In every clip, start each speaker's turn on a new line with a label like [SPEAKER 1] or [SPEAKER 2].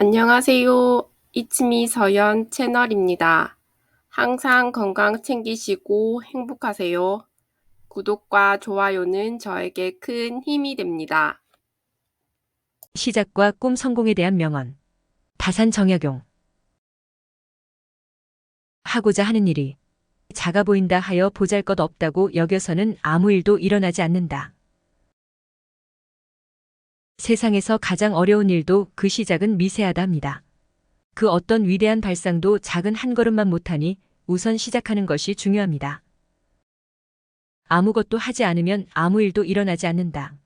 [SPEAKER 1] 안녕하세요. 이츠미 서연 채널입니다. 항상 건강 챙기시고 행복하세요. 구독과 좋아요는 저에게 큰 힘이 됩니다.
[SPEAKER 2] 시작과 꿈 성공에 대한 명언. 다산 정약용. 하고자 하는 일이 작아 보인다 하여 보잘 것 없다고 여겨서는 아무 일도 일어나지 않는다. 세상에서 가장 어려운 일도 그 시작은 미세하다 합니다. 그 어떤 위대한 발상도 작은 한 걸음만 못하니 우선 시작하는 것이 중요합니다. 아무것도 하지 않으면 아무 일도 일어나지 않는다.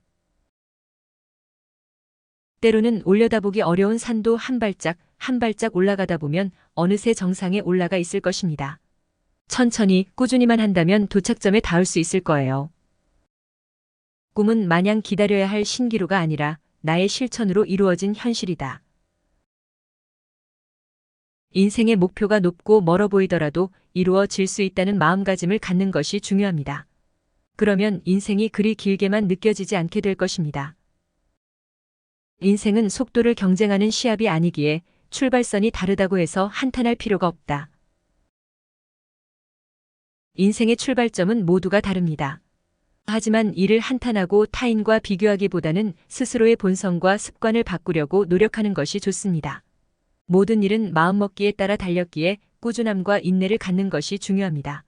[SPEAKER 2] 때로는 올려다보기 어려운 산도 한 발짝 한 발짝 올라가다 보면 어느새 정상에 올라가 있을 것입니다. 천천히 꾸준히만 한다면 도착점에 닿을 수 있을 거예요. 꿈은 마냥 기다려야 할 신기루가 아니라 나의 실천으로 이루어진 현실이다. 인생의 목표가 높고 멀어 보이더라도 이루어질 수 있다는 마음가짐을 갖는 것이 중요합니다. 그러면 인생이 그리 길게만 느껴지지 않게 될 것입니다. 인생은 속도를 경쟁하는 시합이 아니기에 출발선이 다르다고 해서 한탄할 필요가 없다. 인생의 출발점은 모두가 다릅니다. 하지만 이를 한탄하고 타인과 비교하기보다는 스스로의 본성과 습관을 바꾸려고 노력하는 것이 좋습니다. 모든 일은 마음먹기에 따라 달렸기에 꾸준함과 인내를 갖는 것이 중요합니다.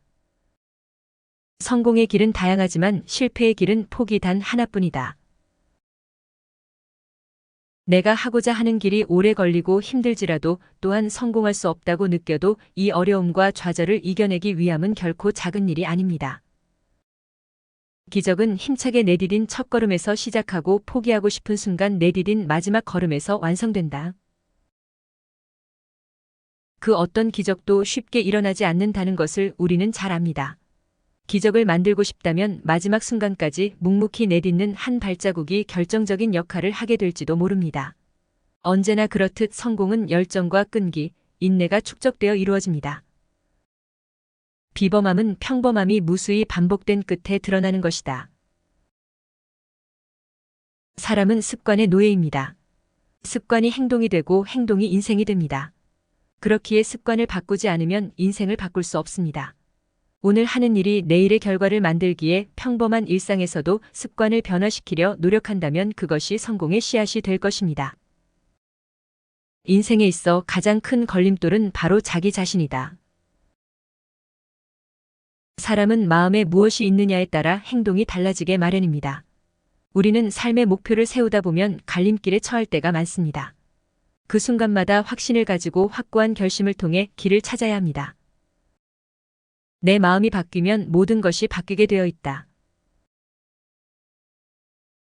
[SPEAKER 2] 성공의 길은 다양하지만 실패의 길은 폭이 단 하나뿐이다. 내가 하고자 하는 길이 오래 걸리고 힘들지라도 또한 성공할 수 없다고 느껴도 이 어려움과 좌절을 이겨내기 위함은 결코 작은 일이 아닙니다. 기적은 힘차게 내디딘 첫 걸음에서 시작하고 포기하고 싶은 순간 내디딘 마지막 걸음에서 완성된다. 그 어떤 기적도 쉽게 일어나지 않는다는 것을 우리는 잘 압니다. 기적을 만들고 싶다면 마지막 순간까지 묵묵히 내딛는 한 발자국이 결정적인 역할을 하게 될지도 모릅니다. 언제나 그렇듯 성공은 열정과 끈기, 인내가 축적되어 이루어집니다. 비범함은 평범함이 무수히 반복된 끝에 드러나는 것이다. 사람은 습관의 노예입니다. 습관이 행동이 되고 행동이 인생이 됩니다. 그렇기에 습관을 바꾸지 않으면 인생을 바꿀 수 없습니다. 오늘 하는 일이 내일의 결과를 만들기에 평범한 일상에서도 습관을 변화시키려 노력한다면 그것이 성공의 씨앗이 될 것입니다. 인생에 있어 가장 큰 걸림돌은 바로 자기 자신이다. 사람은 마음에 무엇이 있느냐에 따라 행동이 달라지게 마련입니다. 우리는 삶의 목표를 세우다 보면 갈림길에 처할 때가 많습니다. 그 순간마다 확신을 가지고 확고한 결심을 통해 길을 찾아야 합니다. 내 마음이 바뀌면 모든 것이 바뀌게 되어 있다.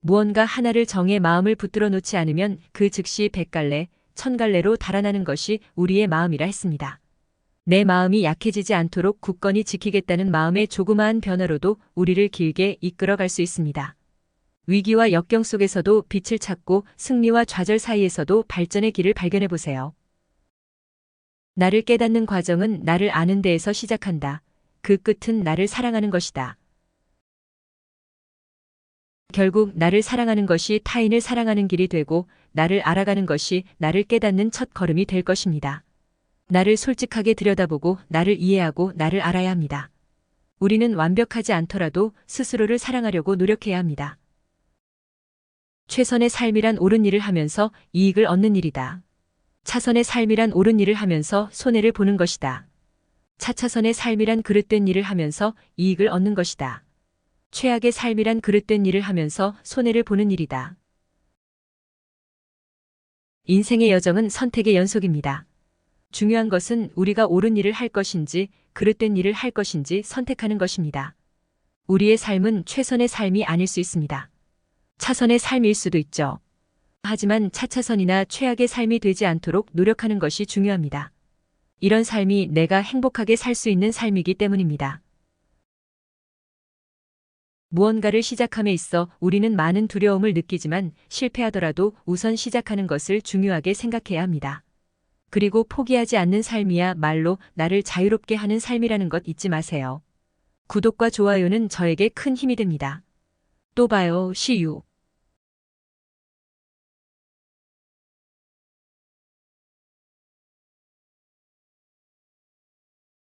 [SPEAKER 2] 무언가 하나를 정해 마음을 붙들어 놓지 않으면 그 즉시 백갈래, 천갈래로 달아나는 것이 우리의 마음이라 했습니다. 내 마음이 약해지지 않도록 굳건히 지키겠다는 마음의 조그마한 변화로도 우리를 길게 이끌어 갈 수 있습니다. 위기와 역경 속에서도 빛을 찾고 승리와 좌절 사이에서도 발전의 길을 발견해 보세요. 나를 깨닫는 과정은 나를 아는 데에서 시작한다. 그 끝은 나를 사랑하는 것이다. 결국 나를 사랑하는 것이 타인을 사랑하는 길이 되고 나를 알아가는 것이 나를 깨닫는 첫 걸음이 될 것입니다. 나를 솔직하게 들여다보고 나를 이해하고 나를 알아야 합니다. 우리는 완벽하지 않더라도 스스로를 사랑하려고 노력해야 합니다. 최선의 삶이란 옳은 일을 하면서 이익을 얻는 일이다. 차선의 삶이란 옳은 일을 하면서 손해를 보는 것이다. 차차선의 삶이란 그릇된 일을 하면서 이익을 얻는 것이다. 최악의 삶이란 그릇된 일을 하면서 손해를 보는 일이다. 인생의 여정은 선택의 연속입니다. 중요한 것은 우리가 옳은 일을 할 것인지 그릇된 일을 할 것인지 선택하는 것입니다. 우리의 삶은 최선의 삶이 아닐 수 있습니다. 차선의 삶일 수도 있죠. 하지만 차차선이나 최악의 삶이 되지 않도록 노력하는 것이 중요합니다. 이런 삶이 내가 행복하게 살 수 있는 삶이기 때문입니다. 무언가를 시작함에 있어 우리는 많은 두려움을 느끼지만 실패하더라도 우선 시작하는 것을 중요하게 생각해야 합니다. 그리고 포기하지 않는 삶이야 말로 나를 자유롭게 하는 삶이라는 것 잊지 마세요. 구독과 좋아요는 저에게 큰 힘이 됩니다. 또 봐요. 시유.